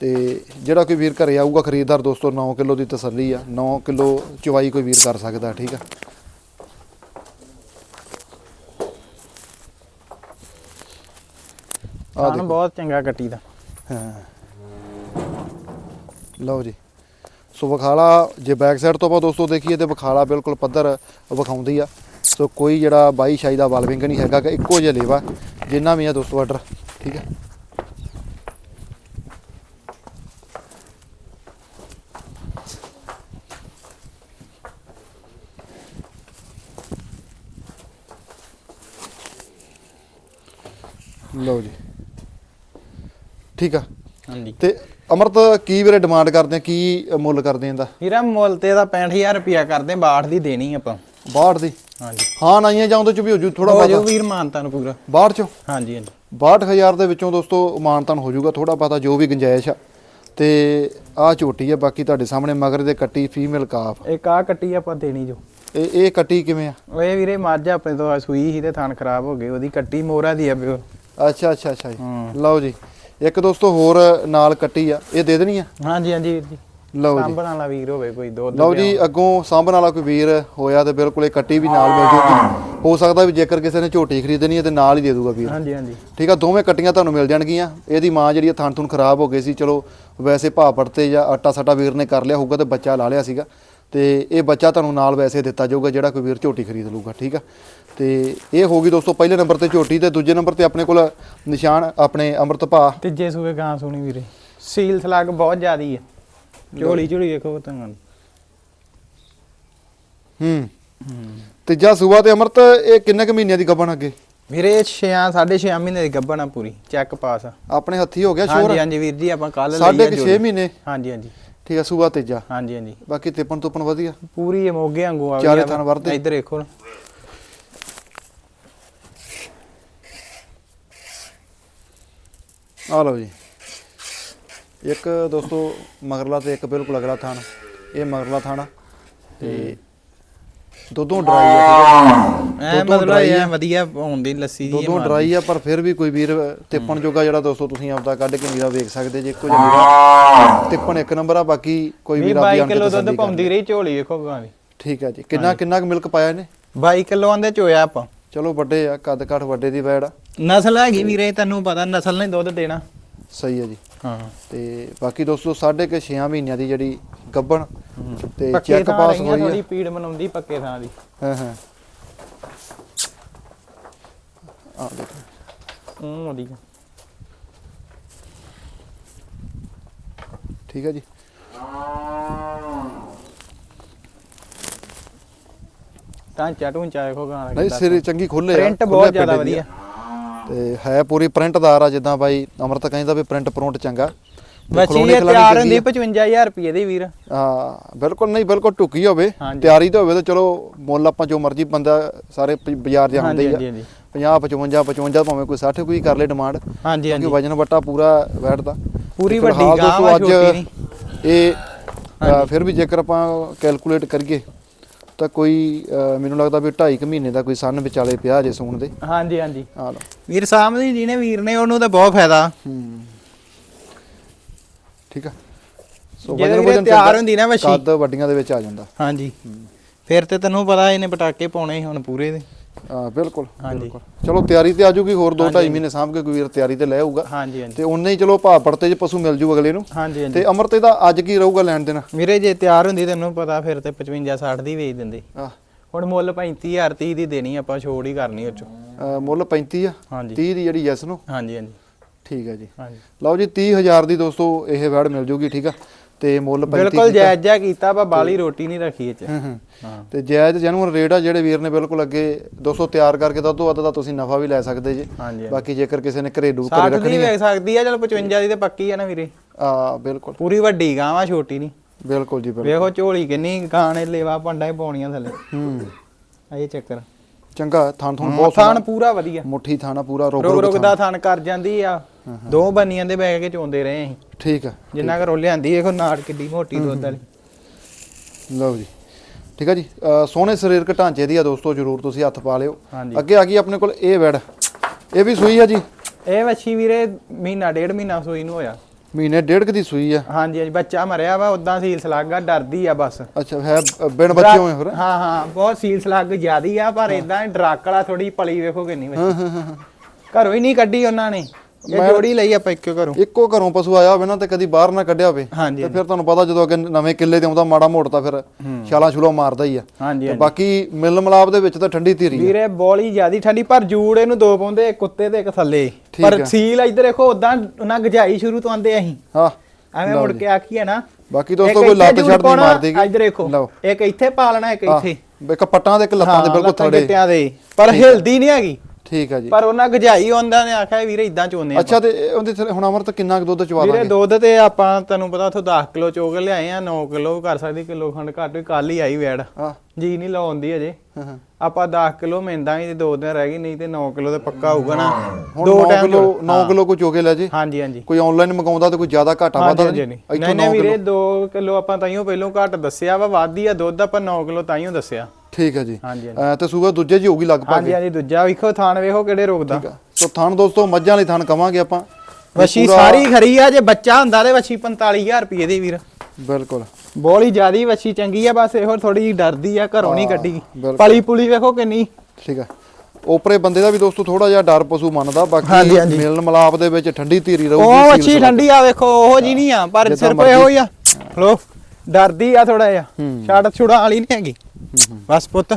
ਤੇ ਜਿਹੜਾ ਕੋਈ ਵੀਰ ਘਰੇ ਆਊਗਾ ਖਰੀਦਦਾਰ ਦੋਸਤੋ 9 ਕਿਲੋ ਦੀ ਤਸੱਲੀ ਆ। 9 ਕਿਲੋ ਚਵਾਈ ਕੋਈ ਵੀਰ ਕਰ ਸਕਦਾ ਠੀਕ ਆ? ਖਾਣ ਬਹੁਤ ਚੰਗਾ ਕੱਟੀ ਦਾ। ਹਾਂ। ਲਓ ਜੀ। ਸੋ ਵਖਾਲਾ ਜੇ ਬੈਕ ਸਾਈਡ ਤੋਂ ਆਪਾਂ ਦੋਸਤੋ ਦੇਖੀਏ ਤੇ ਵਖਾਲਾ ਬਿਲਕੁਲ ਪੱਧਰ ਵਿਖਾਉਂਦੀ ਆ। ਸੋ ਕੋਈ ਜਿਹੜਾ ਬਾਈ ਸ਼ਾਈ ਦਾ ਵਾਲਵਿੰਗ ਨਹੀਂ ਹੈਗਾ ਕਿ ਇੱਕੋ ਜਿਹਾ ਲੇਵਾ ਜਿੰਨਾ ਵੀ ਆ ਦੋਸਤੋ ਆਰਡਰ ਠੀਕ ਹੈ ਲਓ ਜੀ। ਠੀਕ ਆ। ਹਾਂਜੀ। ਤੇ ਅਮਰਤ ਕੀ ਵੀਰੇ ਡਿਮਾਂਡ ਕਰਦੇ ਆ? ਕੀ ਮੁੱਲ ਕਰਦੇ ਆ ਇਹਦਾ? ਵੀਰਾ ਮੁੱਲ ਤੇ ਦਾ 65000 ਰੁਪਿਆ ਕਰਦੇ 62 ਦੀ ਦੇਣੀ ਆਪਾਂ। 62 ਦੀ? ਹਾਂਜੀ। ਹਾਂ ਨਾਈਆਂ ਜਾਂ ਉਹਦੇ ਚ ਵੀ ਹੋ ਜੂ ਥੋੜਾ ਹੋ ਵੀਰ ਮਾਨਤਾ ਨੂੰ ਪੂਰਾ। 62 ਚੋਂ? ਹਾਂਜੀ ਹਾਂਜੀ। 62000 ਦੇ ਵਿੱਚੋਂ ਦੋਸਤੋ ਮਾਨਤਨ ਹੋ ਜਾਊਗਾ ਥੋੜਾ ਬਹੁਤਾ ਜੋ ਵੀ ਗੁੰਜਾਇਸ਼ ਆ। ਤੇ ਆ ਝੋਟੀ ਆ ਬਾਕੀ ਤੁਹਾਡੇ ਸਾਹਮਣੇ ਮਗਰ ਦੇ ਕੱਟੀ ਫੀਮੇਲ ਕਾਫ ਇੱਕ ਆ ਕੱਟੀ ਆਪਾਂ ਦੇਣੀ ਜੋ। ਇਹ ਇਹ ਕੱਟੀ ਕਿਵੇਂ ਆ? ਓਏ ਵੀਰੇ ਮੱਝ ਆਪਣੇ ਤੋਂ ਸੂਈ ਸੀ ਤੇ ਥਣ ਖਰਾਬ ਹੋ ਗਏ ਉਹਦੀ ਕੱਟੀ ਮੋਰਾ ਦੀ ਆ ਪਿਓ ਅੱਛਾ ਅੱਛਾ ਅੱਛਾ ਜੀ। ਲਓ ਜੀ ਇੱਕ ਦੋਸਤੋ ਹੋਰ ਨਾਲ ਕੱਟੀ ਆ ਇਹ ਦੇ ਦੇਣੀ ਆ? ਹਾਂਜੀ ਹਾਂਜੀ ਵੀਰ ਜੀ। ਲਓ ਜੀ। ਸਾਂਭਣ ਵਾਲਾ ਵੀਰ ਹੋਵੇ ਕੋਈ ਦੁੱਧ ਲਓ ਜੀ ਅੱਗੋਂ ਸਾਂਭਣ ਵਾਲਾ ਕੋਈ ਵੀਰ ਹੋਇਆ ਤੇ ਬਿਲਕੁਲ ਇਹ ਕੱਟੀ ਵੀ ਨਾਲ ਮਿਲ ਜੂਗੀ। ਹੋ ਸਕਦਾ ਵੀ ਜੇਕਰ ਕਿਸੇ ਨੇ ਝੋਟੀ ਖਰੀਦਣੀ ਹੈ ਤੇ ਨਾਲ ਹੀ ਦੇ ਦੂਗਾ ਵੀਰ। ਹਾਂਜੀ ਹਾਂਜੀ। ਠੀਕ ਆ ਦੋਵੇਂ ਕੱਟੀਆਂ ਤੁਹਾਨੂੰ ਮਿਲ ਜਾਣਗੀਆਂ। ਇਹਦੀ ਮਾਂ ਜਿਹੜੀ ਥਣ ਥੁਣ ਖਰਾਬ ਹੋ ਗਈ ਸੀ ਚਲੋ ਵੈਸੇ ਭਾਅ ਪੜਤੇ ਜਾਂ ਆਟਾ ਸਟਾ ਵੀਰ ਨੇ ਕਰ ਲਿਆ ਹੋਊਗਾ ਤੇ ਬੱਚਾ ਲਾ ਲਿਆ ਸੀਗਾ। ਤੇ ਇਹ ਬੱਚਾ ਤੁਹਾਨੂੰ ਨਾਲ ਵੈਸੇ ਦਿੱਤਾ ਜਾਊਗਾ ਜਿਹੜਾ ਕੋਈ ਵੀਰ ਝੋਟੀ ਖਰੀਦ ਲੂਗਾ ਠੀਕ ਆ? ਤੇ ਇਹ ਹੋਗੀ ਦੋਸਤੋ ਪਹਿਲੇ ਨੰਬਰ ਤੇ ਝੋਟੀ ਤੇ ਦੂਜੇ ਨੰਬਰ ਤੇ ਆਪਣੇ ਕੋਲ ਨਿਸ਼ਾਨ ਆਪਣੇ ਅੰਮ੍ਰਿਤਪਾ ਤੀਜੇ ਸੂਏ ਗਾਂ ਸੁਣੀ ਵੀਰੇ। ਸੀਲ ਸਲਾਗ ਬਹੁਤ ਜ਼ਿਆਦੀ ਹੈ ਝੋਲੀ ਝੋਲੀ ਦੇਖੋ ਤਾਂ ਹੂੰ। ਤੀਜਾ ਸੂਆ ਤੇ ਅੰਮ੍ਰਿਤ ਇਹ ਕਿੰਨੇ ਕੁ ਮਹੀਨਿਆਂ ਦੀ ਗੱਭਣ ਅੱਗੇ? ਵੀਰੇ 6 6.5 ਮਹੀਨੇ ਦੀ ਗੱਭਣ ਆ ਪੂਰੀ। ਚੈੱਕ ਪਾਸ ਆਪਣੇ ਹੱਥੀ ਹੋ ਗਿਆ ਸ਼ੋਰ? ਹਾਂਜੀ ਹਾਂਜੀ ਵੀਰ ਜੀ ਆਪਾਂ ਕੱਲ ਲਈ ਸਾਢੇ ਆ ਕੁ ਜੋੜੀ। 6 ਮਹੀਨੇ? ਹਾਂਜੀ ਹਾਂਜੀ। ਠੀਕ ਆ ਸੂਆ ਤੀਜਾ। ਹਾਂਜੀ ਹਾਂਜੀ। ਬਾਕੀ ਤਿਪਣ ਤੁਪਣ ਵਧੀਆ? ਪੂਰੀ ਇਹ ਮੋਗੇ ਵਾਂਗੂ ਆ ਚਾਰੇ ਗਈ ਆ। ਥਣ ਵਰਤੇ। ਇੱਧਰ ਦੇਖੋ। ਆ ਲਓ ਜੀ। ਇੱਕ ਦੋਸਤੋ ਮਗਰਲਾ ਤੇ ਇੱਕ ਬਿਲਕੁਲ ਅਗਲਾ ਥਾਣ ਇਹ ਮਗਰਲਾ ਥਾਣਾ ਤੇ ਦੋਦੋਂ ਡਰਾਈ ਆ ਐ ਦੁੱਧੋਂ ਮਤਲਬ ਆ। ਵਧੀਆ ਹੁੰਦੀ ਲੱਸੀ ਆ ਦੀ ਦੋਦੋਂ ਡਰਾਈ ਆ ਪਰ ਫਿਰ ਵੀ ਕੋਈ ਵੀਰ ਤਿੱਪਣ ਜੋਗਾ ਜਿਹੜਾ ਦੋਸਤੋ ਤੁਸੀਂ ਆਪਦਾ ਕੱਢ ਕੇ ਨੀਰਾ ਵੇਖ ਸਕਦੇ ਜੇ ਜਿਹਾ ਨੀਰਾ ਤਿੱਪਣ ਇੱਕ ਨੰਬਰ ਆ ਬਾਕੀ ਕੋਈ ਵੀ ਵੀਰ ਆਪਦੀ 22 ਆਣ ਕੇ ਕਿਲੋ ਦੁੱਧ ਪਾਉਂਦੀ ਰਹੀ ਝੋਲੀ ਦੇਖੋ ਗਾਂ ਦੀ। ਠੀਕ ਹੈ ਜੀ। ਕਿੰਨਾ ਕਿੰਨਾ ਕੁ ਮਿਲਕ ਪਾਇਆ ਇਹਨੇ? 22 ਕਿਲੋ ਆਂਦੇ ਚੋਇਆ ਆਪਾਂ। ਚਲੋ ਵੱਡੇ ਆ ਕੱਦ ਕਾਠ ਵੱਡੇ ਦੀ ਵੈੜ ਆ। ਨਸਲ ਹੈਗੀ ਵੀਰੇ ਤੈਨੂੰ ਪਤਾ ਨਸਲ ਨੇ ਦੁੱਧ ਦੇਣਾ। ਸਹੀ ਹੈ ਜੀ। ਹਾਂ। ਤੇ ਬਾਕੀ ਦੋਸਤੋ ਸਾਢੇ ਕੇ 6 ਮਹੀਨਿਆਂ ਦੀ ਜਿਹੜੀ ਗੱਬਣ ਤੇ ਚੈੱਕ ਪਾਸ ਹੋਈ ਥੋੜੀ ਹੈ ਪੀੜ ਮਨਾਉਂਦੀ ਪੱਕੇ ਥਾਂ ਦੀ। ਹਾਂ ਹਾਂ। ਆ ਦੇਖੋ। ਹੂੰ ਠੀਕ ਹੈ ਜੀ। ਢਾਂਚਾ ਢੂੰਚਾ ਦੇਖੋ ਗਾਂ ਦਾ ਨਹੀਂ। ਸਿਰ ਚੰਗੀ ਖੁੱਲੇ ਪ੍ਰਿੰਟ ਬਹੁਤ ਜ਼ਿਆਦਾ ਵਧੀਆ। ਤੇ ਹੈ ਪੂਰੀ ਪ੍ਰਿੰਟਦਾਰ ਆ ਜਿੱਦਾਂ ਬਾਈ ਅਮਰਤ ਕਹਿੰਦਾ ਵੀ ਪ੍ਰਿੰਟ ਪ੍ਰਿੰਟ ਚੰਗਾ। ਬੱਚੀ ਇਹ ਤਿਆਰ ਹੁੰਦੀ 55000 ਰੁਪਏ ਦੀ ਵੀਰ। ਹਾਂ ਬਿਲਕੁਲ ਨਹੀਂ ਬਿਲਕੁਲ ਟੁਕੀ ਹੋਵੇ। ਤਿਆਰੀ ਤੇ ਹੋਵੇ ਤਾਂ ਚਲੋ ਮੁੱਲ ਆਪਾਂ ਜੋ ਮਰਜ਼ੀ ਬੰਦਾ ਸਾਰੇ ਬਾਜ਼ਾਰ ਜਾਂਦੇ ਹੀ ਹਾਂਜੀ ਆ। ਹਾਂਜੀ 50 55 55 ਭਾਵੇਂ ਕੋਈ 60 ਕੋਈ ਕਰ ਲੇ ਡਿਮਾਂਡ ਹਾਂਜੀ ਹਾਂਜੀ। ਵਜਨ ਵੱਟਾ ਪੂਰਾ ਬੈਠਦਾ ਪੂਰੀ ਵੱਡੀ ਗਾਂ ਛੋਟੀ ਨਹੀਂ ਇਹ ਫਿਰ ਵੀ ਜੇਕਰ ਆਪਾਂ ਕੈਲਕੂਲੇਟ ਕਰੀਏ ਤਾਂ ਕੋਈ ਮੈਨੂੰ ਲੱਗਦਾ ਵੀ 2.5 ਮਹੀਨੇ ਦਾ ਕੋਈ ਸੰਨ ਵਿਚਾਲੇ ਪਿਆ ਜੇ ਸੂਣ ਦੇ। ਹਾਂਜੀ ਹਾਂਜੀ। ਆ ਲਓ। ਵੀਰ ਸਾਹਮਣੇ ਜਿਹਨੇ ਵੀਰ ਨੇ ਉਹਨੂੰ ਤਾਂ ਬਹੁਤ ਫਾਇਦਾ। ਹੂੰ। ਠੀਕ ਆ। ਸੋ ਵਜਨ ਵੀਰੇ ਵਜਨ ਤਿਆਰ ਹੁੰਦੀ ਨਾ ਵੱਛੀ। ਕੱਦ ਵੱਡੀਆਂ ਦੇ ਵਿੱਚ ਆ ਜਾਂਦਾ। ਹਾਂਜੀ। ਫਿਰ ਤੇ ਤੈਨੂੰ ਪਤਾ ਇਹਨੇ ਪਟਾਕੇ ਪਾਉਣੇ ਹੁਣ ਪੂਰੇ ਦੇ। ਹਾਂ ਬਿਲਕੁਲ ਹਾਂਜੀ। ਚਲੋ ਤਿਆਰੀ ਤੇ ਆ ਜੂਗੀ ਹੋਰ 2.5 ਮਹੀਨੇ ਸਾਂਭ ਕੇ ਕੋਈ ਵੀਰ ਤਿਆਰੀ ਤੇ ਲੈ ਆਊਗਾ। ਹਾਂਜੀ ਹਾਂਜੀ। ਤੇ ਉਨੇ ਹੀ ਚਲੋ ਭਾਅ ਪੜਤੇ ਚ ਪਸ਼ੂ ਮਿਲ ਜੂ ਅਗਲੇ ਨੂੰ। ਹਾਂਜੀ ਹਾਂਜੀ। ਤੇ ਅਮਰਤੇ ਦਾ ਅੱਜ ਕੀ ਰਹੂਗਾ ਲੈਣ ਦੇਣਾ? ਵੀਰੇ ਜੇ ਤਿਆਰ ਹੁੰਦੀ ਤੈਨੂੰ ਪਤਾ ਫਿਰ ਤੇ 55 60 ਦੀ ਵੇਚ ਦਿੰਦੇ। ਹੁਣ ਮੁੱਲ 35000 30 ਦੀ ਦੇਣੀ ਆਪਾਂ ਛੋੜ ਹੀ ਕਰਨੀ ਉਹ ਚੋਂ। ਮੁੱਲ 35 ਆ? ਹਾਂਜੀ। 30 ਦੀ ਜਿਹੜੀ ਯੈਸ ਨੂੰ? ਹਾਂਜੀ ਹਾਂਜੀ। ਠੀਕ ਹੈ ਜੀ। ਲਓ ਜੀ 30000 ਦੀ ਦੋਸਤੋ ਇਹ ਵੈੜ ਮਿਲ ਜੂਗੀ ਠੀਕ ਆ? ਤੇ ਮੁੱਲ 35 ਬਿਲਕੁਲ ਜਾਇਜ਼ ਜਿਹਾ ਕੀਤਾ ਆਪਾਂ ਬਾਲੀ ਰੋਟੀ ਨਹੀਂ ਰੱਖੀ ਇਹ ਚ। ਹੂੰ ਹੂੰ। ਹਾਂ। ਤੇ ਜਾਇਜ਼ ਜੈਨੂਅਨ ਰੇਟ ਆ ਜਿਹੜੇ ਵੀਰ ਨੇ ਬਿਲਕੁਲ ਅੱਗੇ 200 ਤਿਆਰ ਕਰਕੇ ਤਾਂ ਤੋਂ ਵੱਧ ਦਾ ਤੁਸੀਂ ਨਫਾ ਵੀ ਲੈ ਸਕਦੇ ਜੀ। ਬਾਕੀ ਜੇਕਰ ਕਿਸੇ ਨੇ ਘਰੇਲੂ ਘਰੇ 60 ਦੀ ਰੱਖਣੀ ਵੇਚ ਸਕਦੀ ਆ ਚਲ 55 ਦੀ ਤੇ ਪੱਕੀ ਆ ਨਾ ਵੀਰੇ। ਆ ਬਿਲਕੁਲ। ਪੂਰੀ ਵੱਡੀ ਗਾਂ ਵਾ ਛੋਟੀ ਨਹੀਂ। ਬਿਲਕੁਲ ਜੀ ਬਿਲਕੁਲ। ਵੇਖੋ ਝੋਲੀ ਕਿੰਨੀ ਗਾਣੇ ਲੇਵਾ ਪੰਡਾ ਹੀ ਪਾਉਣੀਆਂ ਥੱਲੇ। ਹੂੰ। ਇਹ ਚੱਕਰ। ਚੰਗਾ ਥਾਂ ਥਾਂ ਬਹੁਤ ਥਾਣ ਪੂਰਾ ਵਧੀਆ। ਮੁੱਠੀ ਥਾਣਾ ਪੂਰਾ ਰੋਗ ਰੁਕ ਦਾ ਥਾਣ ਕਰ ਜਾਂਦੀ ਆ। ਦੋ ਬੰਨੀਆਂ ਦੇ ਬੈ ਕੇ ਚੋਂਦੇ ਰਹੇ ਅਸੀਂ। ਠੀਕ ਆ। ਜਿੰਨਾ ਘਰੋਂ ਲਿਆਂਦੀ ਵੇਖੋ ਨਾੜ ਕਿੱਡੀ ਮੋਟੀ ਦੁੱਧ ਵਾਲੀ। ਲਓ ਜੀ। ਠੀਕ ਆ ਜੀ। ਸੋਹਣੇ ਸਰੀਰਕ ਢਾਂਚੇ ਦੀ ਆ ਦੋਸਤੋ ਜਰੂਰ ਤੁਸੀਂ ਹੱਥ ਪਾ ਲਿਓ। ਅੱਗੇ ਆ ਗਈ ਆਪਣੇ ਕੋਲ ਇਹ ਵੈੜ ਇਹ ਵੀ ਸੂਈ ਆ ਜੀ? ਇਹ ਵੱਛੀ ਵੀਰੇ ਮਹੀਨਾ ਡੇਢ ਮਹੀਨਾ ਸੂਈ ਨੂੰ ਹੋਇਆ। ਮਹੀਨੇ ਡੇਢ ਕੁ ਦੀ ਸੂਈ ਆ? ਹਾਂਜੀ ਹਾਂਜੀ। ਬੱਚਾ ਮਰਿਆ ਵਾ ਉਦਾਂ ਸੀਲ ਸਲਾਗਾ ਡਰਦੀ ਆ ਬਸ। ਅੱਛਾ ਹੈ ਬਿਨ ਬੱਚੇ ਹੋਏ ਫਿਰ? ਹਾਂ ਹਾਂ। ਬਹੁਤ ਸੀਲ ਸਲਾਗ ਜਿਆਦੀ ਆ ਪਰ ਇਦਾਂ ਡਰਾਕ ਵਾਲਾ ਥੋੜੀ ਪਲੀ ਵੇਖੋ ਕਿੰਨੀ ਹਾਂ। ਘਰੋਂ ਹੀ ਨਹੀਂ ਕੱਢੀ ਉਹਨਾਂ ਨੇ। ਇਹ ਜੋੜੀ ਲਈ ਆਪਾਂ ਇੱਕੋ ਘਰੋਂ। ਇੱਕੋ ਘਰੋਂ ਪਸ਼ੂ ਆਇਆ ਹੋਵੇ ਨਾ ਤੇ ਕਦੀ ਬਾਹਰ ਨਾ ਕੱਢਿਆ ਹੋਵੇ ਤੇ ਫਿਰ ਤੁਹਾਨੂੰ ਪਤਾ ਜਦੋਂ ਅੱਗੇ ਨਵੇਂ ਕਿੱਲੇ ਤੇ ਆਉਂਦਾ ਮਾੜਾ ਮੋੜਦਾ ਫਿਰ ਛਾਲਾ ਛੁਲਾ ਮਾਰਦਾ ਹੀ ਆ। ਤੇ ਬਾਕੀ ਮਿਲ ਮਲਾਪ ਦੇ ਵਿੱਚ ਤਾਂ ਠੰਡੀ ਧੀਰੀ ਵੀਰੇ ਬੋਲੀ ਜਿਆਦੀ ਠੰਡੀ ਪਰ ਜੂੜ ਇਹਨੂੰ ਦੋ ਪਾਉਂਦੇ ਇੱਕ ਕੁੱਤੇ ਤੇ ਇੱਕ ਥੱਲੇ। ਪਰ। ਸੀਲ ਇੱਧਰ ਦੇਖੋ ਉਦਾਂ ਉਹਨਾਂ ਗਜਾਈ ਸ਼ੁਰੂ ਤੋਂ ਆਂਦੇ ਅਸੀਂ। ਹਾਂ ਐਵੇਂ ਮੁੜ ਕੇ ਆਖੀਏ ਨਾ। ਬਾਕੀ ਦੋਸਤੋ ਕੋਈ ਲੱਤ ਛੱਡ ਨਹੀਂ ਮਾਰਦੀ ਇੱਧਰ ਦੇਖੋ ਇੱਕ ਇੱਥੇ ਪਾ ਲੈਣਾ ਇੱਕ ਹਾਂ, ਇੱਥੇ। ਇੱਕ ਪੱਟਾਂ ਦੇ ਇੱਕ ਲੱਤਾਂ ਦੇ ਹਾਂ, ਬਿਲਕੁਲ ਥੜੇ ਪਰ ਹਿਲਦੀ ਨਹੀਂ ਹੈਗੀ। ਠੀਕ ਆ ਜੀ। ਪਰ ਉਹਨਾਂ ਗਜਾਈ ਉਹਨਾਂ ਨੇ ਆਖਿਆ ਵੀਰੇ ਇਦਾਂ ਚੋਨੇ ਆ ਅੱਛਾ ਤੇ ਉਹਦੇ ਥੱਲੇ ਹੁਣ ਅਮਰਤ ਕਿੰਨਾ ਕੁ ਦੁੱਧ ਚਵਾ ਵੀਰੇ ਦਾਂਗੇ? ਦੁੱਧ ਤੇ ਆਪਾਂ ਤੈਨੂੰ ਪਤਾ ਉੱਥੋਂ 10 ਕਿਲੋ ਚੋਗ ਲਿਆਏ ਆ 9 ਕਿਲੋ ਕਰ ਸਕਦੀ ਕਿਲੋ ਖੰਡ ਘੱਟ ਵੀ ਕੱਲ ਹੀ ਆਈ ਵੈੜ। ਹਾਂ। ਜੀ ਨਹੀਂ ਲਾਉਂਦੀ ਅਜੇ। ਹਾਂ, ਹਾਂ। ਆਪਾਂ 10 ਕਿਲੋ ਮਿੰਦਾਂਗੇ ਜੇ ਦੋ ਦਿਨ ਰਹਿ ਗਈ ਨਹੀਂ ਤੇ 9 ਕਿਲੋ ਤੇ ਪੱਕਾ ਹੋਊਗਾ ਨਾ। ਹੁਣ ਦੋ 9 ਟਾਈਮ ਕਿਲੋ 9 ਕਿਲੋ ਕੋ ਚੋਕੇ ਲੈ ਜੇ? ਹਾਂਜੀ ਹਾਂਜੀ। ਕੋਈ ਆਨਲਾਈਨ ਮੰਗਾਉਂਦਾ ਤੇ ਕੋਈ ਜ਼ਿਆਦਾ ਘਾਟਾ ਵਾਧਾ ਨਹੀਂ? ਨਹੀਂ ਇੱਥੋਂ ਨਹੀਂ 9 ਵੀਰੇ ਕਿਲੋ 2 ਕਿਲੋ ਆਪਾਂ ਤਾਈਓ ਪਹਿਲੋਂ ਘੱਟ ਦੱਸਿਆ ਵਾ ਵਾਧੀ ਆ ਦੁੱਧ ਆਪਾਂ 9 ਕਿਲੋ ਤਾਈਓ ਦੱਸਿਆ। ਠੀਕ ਹੈ ਜੀ। ਹਾਂਜੀ ਹਾਂਜੀ। ਅਹ ਤੇ ਸੂਗਾ ਦੂਜੇ ਜੀ ਹੋਊਗੀ ਲਗਭਗ। ਹਾਂਜੀ ਹਾਂਜੀ ਦੂਜਾ। ਵੇਖੋ ਥਾਣ ਵੇਖੋ ਕਿਹੜੇ ਰੋਕਦਾ ਸੋ ਥਣ ਦੋਸਤੋ ਮੱਝਾਂ ਵਾਲੀ ਥਣ ਕਵਾਂਗੇ ਆਪਾਂ। ਵਸ਼ੀ ਸਾਰੀ ਖਰੀ ਆ ਜੇ ਬੱਚਾ ਹੁੰਦਾ ਤੇ ਵਸ਼ੀ 45000 ਰੁਪਏ ਦੀ ਵੀਰ। ਬਿਲਕੁਲ। ਬੋਲੀ ਜਿਆਦੀ ਵਸ਼ੀ ਚੰਗੀ ਆ ਬਸ ਇਹੋ ਥੋੜੀ ਜਿਹੀ ਡਰਦੀ ਆ ਘਰੋਂ ਨਹੀਂ ਕੱਢੀ। ਬਿਲਕੁਲ। ਪਲੀ ਪੁਲੀ ਵੇਖੋ ਕਿੰਨੀ। ਠੀਕ ਹੈ ਓਪਰੇ ਬੰਦੇ ਦਾ ਵੀ ਦੋਸਤੋ ਥੋੜਾ ਜਿਹਾ ਡਰ ਪਸ਼ੂ ਮੰਨਦਾ ਬਾਕੀ ਹਾਂਜੀ। ਮਿਲਣ ਮਲਾਪ ਦੇ ਵਿੱਚ ਠੰਡੀ ਧੀਰੀ ਉਹ ਰਹੂਗੀ ਵਸ਼ੀ ਠੰਡੀ ਆ ਵੇਖੋ ਉਹੋ ਜੀ ਨਹੀਂ ਆ ਪਰ ਜਿੱਦਾਂ ਸਿਰਫ ਇਹੋ ਹੀ ਆ। ਹਲੋ ਡਰਦੀ ਆ ਥੋੜਾ ਜਿਹਾ। ਛੱਡ ਛੁੜਾ ਵਾਲੀ ਨਹੀਂ ਹੈਗੀ। ਬਸ ਪੁੱਤ।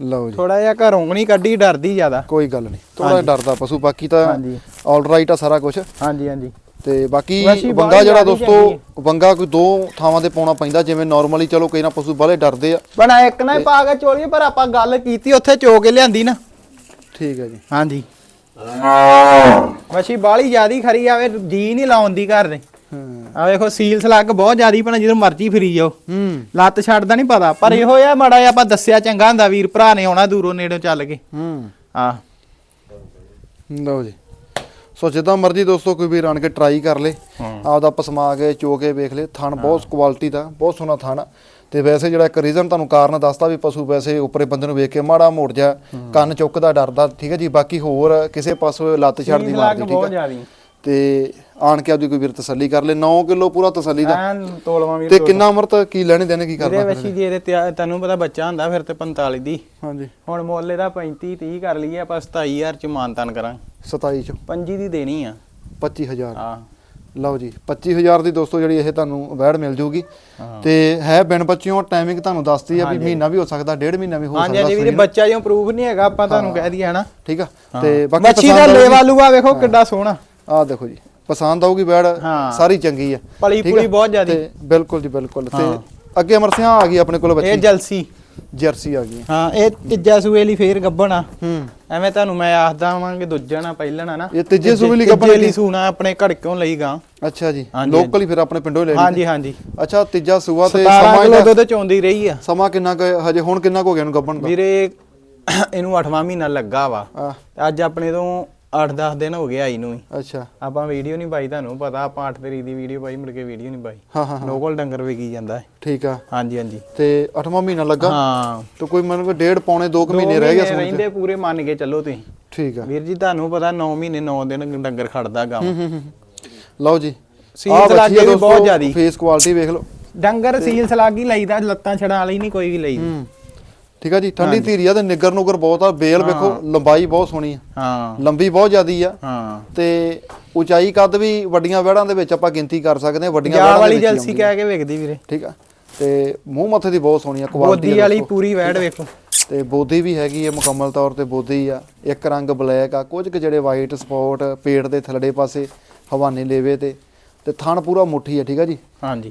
ਲਓ ਜੀ। ਥੋੜਾ ਜਿਹਾ ਘਰੋਂ ਨਹੀਂ ਕੱਢੀ ਡਰਦੀ ਜ਼ਿਆਦਾ। ਕੋਈ ਗੱਲ ਨਹੀਂ। ਥੋੜਾ ਡਰਦਾ ਪਸ਼ੂ ਬਾਕੀ ਤਾਂ ਹਾਂਜੀ। ਆਲ ਰਾਈਟ ਆ ਸਾਰਾ ਕੁਝ ਹਾਂਜੀ ਹਾਂਜੀ। ਤੇ ਬਾਕੀ ਬਾਹਲੀ ਜਿਹੜਾ ਦੋਸਤੋ ਵੰਗਾ ਕੋਈ ਦੋ ਥਾਵਾਂ ਤੇ ਪਾਉਣਾ ਪੈਂਦਾ ਜਿਵੇਂ ਨਾਰਮਲੀ ਚਲੋ ਕਈ ਨਾ ਪਸ਼ੂ ਬਾਹਲੇ ਡਰਦੇ ਆ। ਬਣਾ ਇੱਕ ਨਾ ਪਾ ਕੇ ਚੋਲੀਏ ਪਰ ਆਪਾਂ ਗੱਲ ਕੀਤੀ ਉੱਥੇ ਚੋ ਕੇ ਲਿਆਂਦੀ ਨਾ। ਠੀਕ ਹੈ ਜੀ। ਹਾਂਜੀ। ਵਸ਼ੀ ਬਾਲੀ ਜਿਆਦੀ ਖਰੀ ਆਵੇ ਜੀ ਨਹੀਂ ਲਾਉਂਦੀ ਘਰ ਦੇ। ਆ ਵੇਖੋ ਸੀਲ ਸਲੱਗ ਬਹੁਤ ਜਿਆਦੀ ਪਰ ਜਦੋਂ ਮਰਜ਼ੀ ਫਰੀ ਜਾਓ। ਹੂੰ। ਲੱਤ ਛੱਡਦਾ ਨਹੀਂ ਪਤਾ ਪਰ ਇਹੋ ਆ ਮਾੜਾ ਜਿਹਾ ਆਪਾਂ ਦੱਸਿਆ ਚੰਗਾ ਹੁੰਦਾ ਵੀਰ ਭਰਾ ਨੇ ਆਉਣਾ ਦੂਰੋਂ ਨੇੜੋਂ ਚੱਲ ਕੇ। ਹੂੰ। ਆ ਲਓ ਜੀ। ਸੋ ਜਿੱਦਾਂ ਮਰਜ਼ੀ ਦੋਸਤੋ ਕੋਈ ਵੀ ਆਣ ਕੇ ਟਰਾਈ ਕਰ ਲੇ। ਆਪਦਾ ਪਸਮਾ ਕੇ ਚੋ ਕੇ ਵੇਖ ਲੇ। ਥਣ ਬਹੁਤ ਕੁਆਲਿਟੀ ਦਾ ਬਹੁਤ ਸੋਹਣਾ ਥਣ। ਤੇ ਵੈਸੇ ਜਿਹੜਾ ਇੱਕ ਰੀਜ਼ਨ ਤੁਹਾਨੂੰ ਕਾਰਨ ਦੱਸਦਾ ਵੀ ਪਸ਼ੂ ਵੈਸੇ ਉੱਪਰੇ ਬੰਦੇ ਨੂੰ ਵੇਖ ਕੇ ਮਾੜਾ ਮੋੜ ਜਾ ਕੰਨ ਚੁੱਕਦਾ ਡਰਦਾ ਠੀਕ ਹੈ ਜੀ? ਬਾਕੀ ਹੋਰ ਕਿਸੇ ਪਾਸੋਂ ਲੱਤ ਛੱਡਦੀ ਮਾਰਦੀ ਠੀਕ ਹੈ? ਤੇ ਆਣ ਕੇ ਆਪਦੀ ਕੋਈ ਵੀਰ ਤਸੱਲੀ ਕਰ ਲੇ 9 ਕਿਲੋ ਪੂਰਾ ਤਸੱਲੀ ਦਾ। ਐਨ ਤੋਲਵਾ ਵੀਰ ਤੇ ਕਿੰਨਾ ਅਮਰਤ ਕੀ ਲੈਣੇ ਦੇਣੇ ਕੀ ਵੀਰੇ ਕਰਨਾ ਵਸ਼ੀ ਜੇ ਇਹਦੇ ਤੈਨੂੰ ਪਤਾ ਬੱਚਾ ਹੁੰਦਾ ਫਿਰ ਤੇ 45 ਦੀ। ਹਾਂਜੀ। ਹੁਣ ਮੁੱਲ ਇਹਦਾ 35 30 ਕਰ ਲਈਏ ਆਪਾਂ 27000 ਚ ਮਾਨਤਾਨ ਕਰਾਂਗੇ। 27 ਚ। 25 ਦੀ ਦੇਣੀ ਆ। 25000 ਆ ਲਓ ਜੀ 25000 ਦੀ ਦੋਸਤੋ ਜਿਹੜੀ ਇਹ ਤੁਹਾਨੂੰ ਵੈੜ ਮਿਲ ਜੂਗੀ। ਹਾਂ। ਤੇ ਹੈ ਬਿਨ ਬੱਚਿਓ ਟਾਈਮਿੰਗ ਤੁਹਾਨੂੰ ਦੱਸਤੀ ਆ ਵੀ ਮਹੀਨਾ ਵੀ ਹੋ ਸਕਦਾ ਡੇਢ ਮਹੀਨਾ ਵੀ ਹੋ ਹਾਂਜੀ ਸਕਦਾ ਹਾਂਜੀ ਵੀਰੇ ਬੱਚਾ ਜੋ ਪ੍ਰੂਫ ਨਹੀਂ ਹੈਗਾ ਆਪਾਂ ਤੁਹਾਨੂੰ ਕਹਿ ਦਈਏ ਹਨਾ? ਠੀਕ ਆ। ਤੇ ਬਾਕੀ ਬੱਚੀ ਦਾ ਪਸੰਦ ਆਊਗੀ- ਲੇਵਾ ਲੂਆ ਵੇਖੋ ਕਿੱਡਾ ਸੋਹਣਾ। ਆਹ ਦੇਖੋ ਜੀ ਪਸੰਦ ਆਊਗੀ ਹਾਂ। ਸਾਰੀ ਚੰਗੀ ਆ। ਪਲੀ ਆ? ਬਹੁਤ ਜ਼ਿਆਦੀ। ਤੇ ਬਿਲਕੁਲ ਜੀ ਬਿਲਕੁਲ। ਤੇ। ਅੱਗੇ ਅਮਰਸਿਆਂ ਆ ਗਈ ਆਪਣੇ ਕੋਲ ਇਹ ਬੱਚੀ। ਜਲਸੀ ਜਰਸੀ ਆ ਗਈ। ਹਾਂ ਇਹ ਤੀਜਾ ਸੂਏ ਲਈ ਫੇਰ ਗੱਬਣ ਆ। ਹੂੰ। ਐਵੇਂ ਤੁਹਾਨੂੰ ਮੈਂ ਆਖਦਾ ਵਾਂਗੇ ਦੂਜਾ ਨਾ ਪਹਿਲਾਂ ਨਾ ਇਹ ਤੀਜੇ ਸੂਏ ਲਈ ਗੱਭਣ ਲਈ ਸੂਣਾ ਆਪਣੇ ਘੜਕਿਓਂ ਲਈ ਗਾ? ਅੱਛਾ ਜੀ ਲੋਕਲ ਹੀ ਫਿਰ ਆਪਣੇ ਪਿੰਡੋਂ ਲੈ ਲਈ ਹਾਂਜੀ ਹਾਂਜੀ। ਅੱਛਾ ਤੀਜਾ ਸੂਆ ਤੇ 17 ਸਮਾਂ ਕਿਲੋ ਦੁੱਧ ਚੋਂਦੀ ਰਹੀ ਆ। ਸਮਾਂ ਕਿੰਨਾ ਕੁ ਹਜੇ ਹੁਣ ਕਿੰਨਾ ਕੁ ਹੋ ਗਿਆ ਇਹਨੂੰ ਗੱਭਣ ਦਾ? ਵੀਰੇ ਇਹਨੂੰ 8ਵਾਂ ਮਹੀਨਾ ਲੱਗਾ ਵਾ। ਅੱਜ ਆਪਣੇ ਤੋਂ 8-10 ਦਿਨ ਹੋ ਗਏ ਆਈ ਨੂੰ ਹੀ ਅੱਛਾ। ਆਪਾਂ ਵੀਡੀਓ ਨਹੀਂ ਪਾਈ ਤੁਹਾਨੂੰ ਪਤਾ ਆਪਾਂ 8 ਤਰੀਕ ਦੀ ਵੀਡੀਓ ਪਾਈ ਮੁੜ ਕੇ ਵੀਡੀਓ ਨਹੀਂ ਪਾਈ। ਹਾਂ ਹਾਂ ਲੋਕਲ ਡੰਗਰ ਵਿਕੀ ਜਾਂਦਾ ਹੈ। ਠੀਕ ਆ। ਹਾਂਜੀ ਹਾਂਜੀ। ਤੇ 8ਵਾਂ ਮਹੀਨਾ ਲੱਗਾ? ਹਾਂ। ਤੇ ਕੋਈ ਮਨ ਡੇਢ ਪੌਣੇ 2 ਦੋ ਮਹੀਨੇ ਰਹਿ ਮਹੀਨੇ ਸਮਝ ਰਹਿੰਦੇ ਪੂਰੇ ਮੰਨ ਕੇ ਚੱਲੋ ਤੁਸੀਂ। ਠੀਕ ਆ। ਵੀਰ ਜੀ ਤੁਹਾਨੂੰ ਪਤਾ 9 ਮਹੀਨੇ 9 ਦਿਨ ਡੰਗਰ ਖੜਦਾ ਗਾ। ਲਓ ਜੀ। ਸੀਲ ਸਲਾਗੇ ਬਹੁਤ ਜ਼ਿਆਦੀ। ਫੇਸ ਕੁਆਲਿਟੀ ਵੇਖ ਲਓ। ਡੰਗਰ ਸੀਲ ਸਲਾਗੀ ਲਈਦਾ ਲੱਤਾਂ ਛੜਾ ਲਈ ਨਹੀਂ ਕੋਈ ਵੀ ਲਈ ਹੂੰ। ਠੀਕ ਆ ਜੀ? ਠੰਡੀ ਧੀਰੀ ਆ ਤੇ ਨਿੱਗਰ ਨੁਗਰ ਬਹੁਤ ਆ। ਬੇਲ ਵੇਖੋ ਲੰਬਾਈ ਬਹੁਤ ਸੋਹਣੀ ਆ। ਹਾਂ। ਲੰਬੀ ਬਹੁਤ ਜ਼ਿਆਦੀ ਆ। ਹਾਂ। ਤੇ ਉਚਾਈ ਕੱਦ ਵੀ ਵੱਡੀਆਂ ਵਹਿੜਾਂ ਦੇ ਵਿੱਚ ਆਪਾਂ ਗਿਣਤੀ ਕਰ ਸਕਦੇ ਹਾਂ ਵੱਡੀਆਂ ਵਹਿੜਾਂ ਵਾਲੀ ਜਲਸੀ ਆ। ਕਹਿ ਕੇ ਵੇਖਦੀ ਵੀਰੇ। ਠੀਕ ਆ। ਤੇ ਮੂੰਹ ਮੱਥੇ ਦੀ ਬਹੁਤ ਸੋਹਣੀ ਆ। ਬੋਦੀ ਕੁਆਲਿਟੀ ਵਾਲੀ ਪੂਰੀ ਵੈੜ ਵੇਖੋ। ਤੇ ਬੋਦੀ ਵੀ ਹੈਗੀ ਹੈ ਮੁਕੰਮਲ ਤੌਰ ਤੇ ਬੋਦੀ ਆ। ਇੱਕ ਰੰਗ ਬਲੈਕ ਆ। ਕੁਝ ਕੁ ਜਿਹੜੇ ਵਾਈਟ ਸਪੌਟ ਪੇਟ ਦੇ ਥੱਲੜੇ ਪਾਸੇ ਹਵਾਨੇ ਲੇਵੇ ਤੇ। ਤੇ ਥਣ ਪੂਰਾ ਮੁੱਠੀ ਆ ਠੀਕ ਆ ਜੀ? ਹਾਂਜੀ।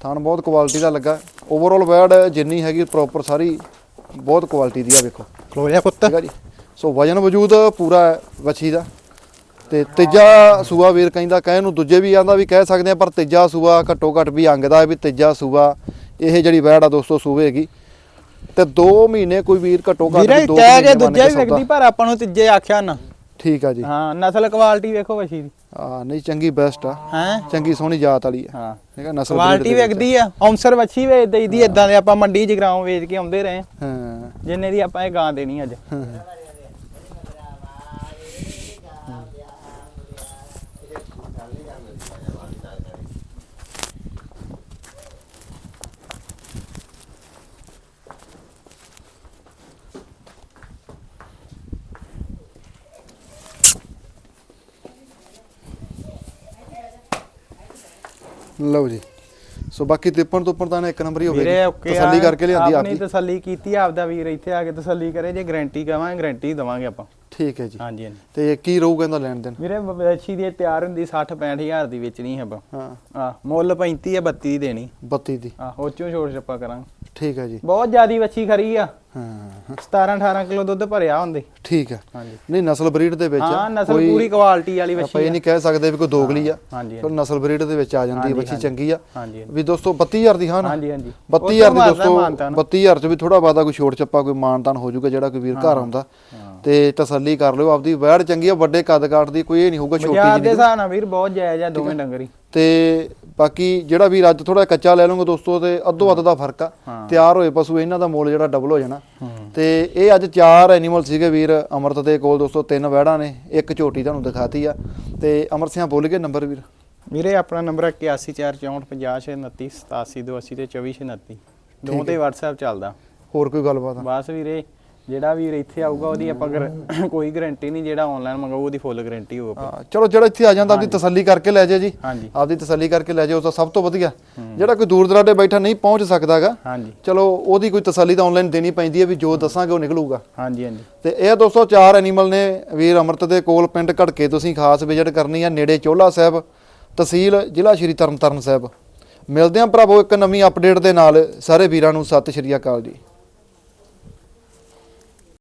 ਥਣ ਬਹੁਤ ਕੁਆਲਿਟੀ ਦਾ ਲੱਗਾ। ਓਵਰਆਲ ਵੈੜ ਜਿੰਨੀ ਹੈਗੀ ਪ੍ਰੋਪਰ ਸਾਰੀ ਬਹੁਤ ਕੁਆਲਿਟੀ ਦੀ ਆ ਵੇਖੋ। ਖਲੋ ਜਾ ਪੁੱਤ। ਠੀਕ ਆ ਜੀ? ਸੋ ਵਜਨ ਵਜੂਦ ਪੂਰਾ ਵੱਛੀ ਦਾ। ਤੇ ਤੀਜਾ ਸੂਆ ਵੀਰ ਕਹਿੰਦਾ ਕਹਿ ਨੂੰ ਦੂਜੇ ਵੀ ਆਂਦਾ ਵੀ ਕਹਿ ਸਕਦੇ ਆ ਪਰ ਤੀਜਾ ਸੂਆ ਘੱਟੋ ਘੱਟ ਵੀ ਅੰਗ ਦਾ ਵੀ ਤੀਜਾ ਸੂਆ। ਇਹ ਜਿਹੜੀ ਵੈੜ ਆ ਦੋਸਤੋ ਸੂਵੇ ਹੈਗੀ। ਤੇ 2 ਮਹੀਨੇ ਕੋਈ ਵੀਰ ਘੱਟੋ ਘੱਟ ਵੀਰੇ ਵੀ ਦੋ ਕਹਿ ਕੇ ਮਹੀਨੇ ਦੂਜੇ ਵੀ। ਵੇਖਦੀ ਪਰ ਆਪਾਂ ਨੂੰ ਤੀਜੇ ਆਖਿਆ ਨਾ। ਠੀਕ ਆ ਜੀ। ਹਾਂ ਨਸਲ ਕੁਆਲਿਟੀ ਵੇਖੋ ਵਸ਼ੀ ਦੀ। ਆ ਨਹੀਂ ਚੰਗੀ ਬੈਸਟ ਆ। ਹੈ? ਚੰਗੀ ਸੋਹਣੀ ਜਾਤ ਵਾਲੀ ਆ। ਹਾਂ। ਠੀਕ ਆ ਨਸਲ ਕੁਆਲਿਟੀ। ਵੇਖਦੀ ਆ। ਔਂਸਰ ਵੱਛੀ ਵੇਚ ਦਈਦੀ ਇਦਾਂ ਦੇ ਆਪਾਂ ਮੰਡੀ 'ਚ ਗਰਾਉਂ ਵੇਚ ਕੇ ਆਉਂਦੇ ਰਹੇ। ਹਾਂ। ਜਿੰਨੇ ਦੀ ਆਪਾਂ ਇਹ ਗਾਂ ਦੇਣੀ ਅੱਜ। ਲਓ ਜੀ। ਸੋ ਬਾਕੀ ਤਿੱਪਣ ਤੁੱਪਣ ਤਾਂ ਨਾ ਇੱਕ ਨੰਬਰ ਹੀ ਹੋਵੇ ਵੀਰੇ ਓਕੇ ਤਸੱਲੀ ਕਰਕੇ ਲਿਆਂਦੀ ਆਪਣੀ ਤਸੱਲੀ ਕੀਤੀ ਆਪਦਾ ਵੀਰ ਇੱਥੇ ਆ ਕੇ ਤਸੱਲੀ ਕਰੇ। ਜੇ ਗਾਰੰਟੀ ਕਵਾਂਗੇ ਗਾਰੰਟੀ ਦਵਾਂਗੇ ਆਪਾਂ। ਠੀਕ ਹੈ ਜੀ। ਹਾਂਜੀ ਹਾਂਜੀ। ਤੇ ਕੀ ਰਹੂਗਾ ਇਹਦਾ ਲੈਣ ਦੇਣ? ਵੀਰੇ ਵੱਛੀ ਦੀ ਤਿਆਰ ਹੁੰਦੀ 60 65000 ਦੀ ਵੇਚਣੀ ਹੈ ਆਪਾਂ। ਹਾਂ। ਆ ਮੁੱਲ 35 ਹੈ 32 ਦੀ ਦੇਣੀ। 32 ਦੀ। ਆ ਉਹ ਚੋਂ ਛੋੜ ਛੱਪਾ ਕਰਾਂਗੇ। ਠੀਕ ਹੈ ਜੀ। ਬਹੁਤ ਜ਼ਿਆਦੀ ਵੱਛੀ ਖਰੀ ਆ। ਹਾਂ। 17 18 ਕਿਲੋ ਦੁੱਧ ਭਰਿਆ ਹੁੰਦੇ। ਠੀਕ ਹੈ। ਹਾਂਜੀ। ਨਹੀਂ ਨਸਲ ਬਰੀਡ ਦੇ ਵਿੱਚ ਹਾਂ ਨਸਲ ਪੂਰੀ ਕੁਆਲਿਟੀ ਵਾਲੀ ਆਪਾਂ ਵੱਛੀ ਇਹ ਨਹੀਂ ਕਹਿ ਸਕਦੇ ਵੀ ਕੋਈ ਦੋਗਲੀ ਆ। ਪਰ ਨਸਲ ਬਰੀਡ ਦੇ ਵਿੱਚ ਆ ਜਾਂਦੀ ਹੈ ਬੱਚੀ ਚੰਗੀ ਆ। ਵੀ ਦੋਸਤੋ 32000 ਦੀ ਹਾਂ ਹਾਂਜੀ ਹਾਂਜੀ। 32000 ਦੀ ਦੋਸਤੋ ਮਾਨਤਾਨ। 32000 ਚ ਵੀ ਥੋੜਾ ਬਾਦਾ ਕੋਈ ਛੋਟ ਚੱਪਾ ਕੋਈ ਮਾਨਤਾਨ ਹੋ ਜਾਊਗਾ ਜਿਹੜਾ ਕੋਈ ਵੀਰ ਘਰ ਆਉਂਦਾ। ਤੇ ਤਸੱਲੀ ਕਰ ਲਿਓ ਆਪਦੀ ਵੈੜ ਚੰਗੀ ਆ ਵੱਡੇ ਕੱਦ ਕਾਠ ਦੀ ਕੋਈ ਇਹ ਨਹੀਂ ਹੋਊਗਾ ਛੋਟੀ ਬਾਜ਼ਾਰ ਜਿਹੀ ਦੇ ਹਿਸਾਬ ਨਾਲ ਵੀਰ ਬਹੁਤ ਜਾਇਜ਼ ਆ ਦੋਵੇਂ ਡੰਗਰੀ। ਤੇ ਬਾਕੀ ਜਿਹੜਾ ਵੀਰ ਅੱਜ ਥੋੜਾ ਕੱਚਾ ਲੈ ਲਓਗੇ ਦੋਸਤੋ ਤੇ ਅੱਧੋ ਅੱਧ ਦਾ ਫ਼ਰਕ ਆ। ਤਿਆਰ ਹੋਏ ਪਸ਼ੂ ਇਹਨਾਂ ਦਾ ਮੁੱਲ ਜਿਹੜਾ ਡਬਲ ਹੋ ਜਾਣਾ। ਤੇ ਇਹ ਅੱਜ ਚਾਰ ਐਨੀਮਲ ਸੀਗੇ ਵੀਰ ਅਮਰਤ ਦੇ ਕੋਲ ਦੋਸਤੋ ਤਿੰਨ ਵੈੜਾਂ ਨੇ ਇੱਕ ਝੋਟੀ ਤੁਹਾਨੂੰ ਦਿਖਾਤੀ ਆ। ਤੇ ਅਮਰ ਸਿੰਘ ਬੋਲ ਕੇ ਨੰਬਰ ਵੀਰ। ਵੀਰੇ ਆਪਣਾ ਨੰਬਰ ਹੈ 814450 ਤੇ 2429 ਦੋ ਤੇ WhatsApp ਚੱਲਦਾ। ਹੋਰ ਕੋਈ ਗੱਲਬਾਤ ਆ? ਬਸ ਵੀਰੇ ਜਿਹੜਾ ਵੀਰ ਇੱਥੇ ਆਊਗਾ ਉਹਦੀ ਆਪਾਂ ਗਰ- ਕੋਈ ਗਾਰੰਟੀ ਨਹੀਂ ਜਿਹੜਾ ਆਨਲਾਈਨ ਮੰਗਾਊ ਉਹਦੀ ਫੁੱਲ ਗਾਰੰਟੀ ਹੋਊ ਹਾਂ, ਚਲੋ ਜਿਹੜਾ ਇੱਥੇ ਆ ਜਾਂਦਾ ਆਪਦੀ ਤਸੱਲੀ ਕਰਕੇ ਲੈ ਜਾਏ ਜੀ। ਹਾਂਜੀ। ਆਪਦੀ ਤਸੱਲੀ ਕਰਕੇ ਲੈ ਜਾਓ ਤਾਂ ਸਭ ਤੋਂ ਵਧੀਆ। ਜਿਹੜਾ ਕੋਈ ਦੂਰ ਦਰਾਡੇ ਬੈਠਾ ਨਹੀਂ ਪਹੁੰਚ ਸਕਦਾਗਾ। ਹਾਂਜੀ। ਚਲੋ ਉਹਦੀ ਕੋਈ ਤਸੱਲੀ ਤਾਂ ਆਨਲਾਈਨ ਦੇਣੀ ਪੈਂਦੀ ਹੈ ਵੀ ਜੋ ਦੱਸਾਂਗੇ ਉਹ ਨਿਕਲੂਗਾ। ਹਾਂਜੀ ਹਾਂਜੀ। ਤੇ ਇਹ ਦੋਸਤੋ ਚਾਰ ਐਨੀਮਲ ਨੇ ਵੀਰ ਅਮਰਤ ਦੇ ਕੋਲ ਪਿੰਡ ਘੜਕੇ ਤੁਸੀਂ ਖਾਸ ਵਿਜ਼ਿਟ ਕਰਨੀ ਆ ਨੇੜੇ ਚੋਲਾ ਸਾਹਿਬ ਤਹਿਸੀਲ ਜ਼ਿਲ੍ਹਾ ਸ਼੍ਰੀ ਤਰਨਤਾਰਨ ਸਾਹਿਬ। ਮਿਲਦੇ ਆਂ ਭਰਾਵੋ ਇੱਕ ਨਵੀਂ ਅਪਡੇਟ ਦੇ ਨਾਲ। ਸਾਰੇ ਵੀਰਾਂ ਨੂੰ ਸਤਿ ਸ਼੍ਰੀ ਅਕਾਲ ਜੀ।